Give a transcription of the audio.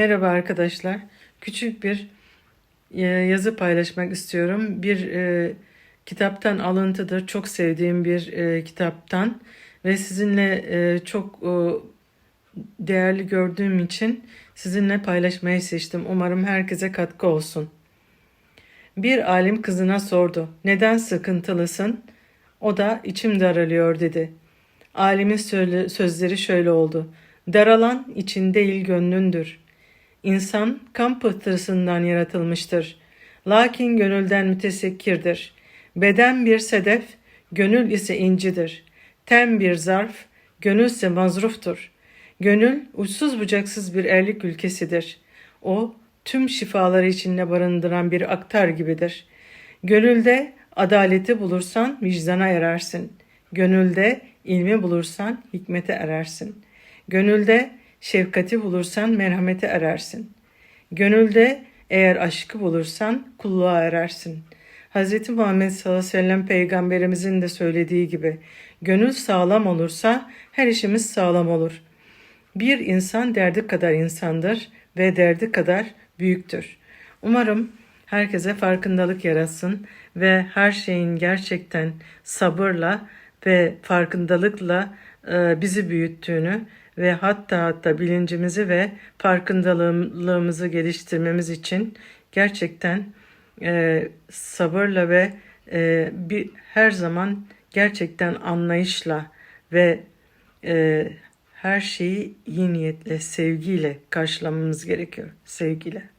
Merhaba arkadaşlar. Küçük bir e, yazı paylaşmak istiyorum. Bir e, kitaptan alıntıdır. Çok sevdiğim bir e, kitaptan ve sizinle e, çok e, değerli gördüğüm için sizinle paylaşmayı seçtim. Umarım herkese katkı olsun. Bir alim kızına sordu. Neden sıkıntılısın? O da içim daralıyor dedi. Alimin sözleri şöyle oldu. Daralan için değil gönlündür. İnsan kan pıhtısından yaratılmıştır. Lakin gönülden mütesekkirdir. Beden bir sedef, gönül ise incidir. Ten bir zarf, gönülse mazruftur. Gönül uçsuz bucaksız bir erlik ülkesidir. O tüm şifaları içinde barındıran bir aktar gibidir. Gönülde adaleti bulursan vicdana erersin. Gönülde ilmi bulursan hikmete erersin. Gönülde şefkati bulursan merhamete erersin. Gönülde eğer aşkı bulursan kulluğa erersin. Hz. Muhammed sallallahu aleyhi ve sellem peygamberimizin de söylediği gibi gönül sağlam olursa her işimiz sağlam olur. Bir insan derdi kadar insandır ve derdi kadar büyüktür. Umarım herkese farkındalık yaratsın ve her şeyin gerçekten sabırla ve farkındalıkla e, bizi büyüttüğünü ve hatta hatta bilincimizi ve farkındalığımızı geliştirmemiz için gerçekten e, sabırla ve e, bir her zaman gerçekten anlayışla ve e, her şeyi iyi niyetle, sevgiyle karşılamamız gerekiyor. Sevgiyle.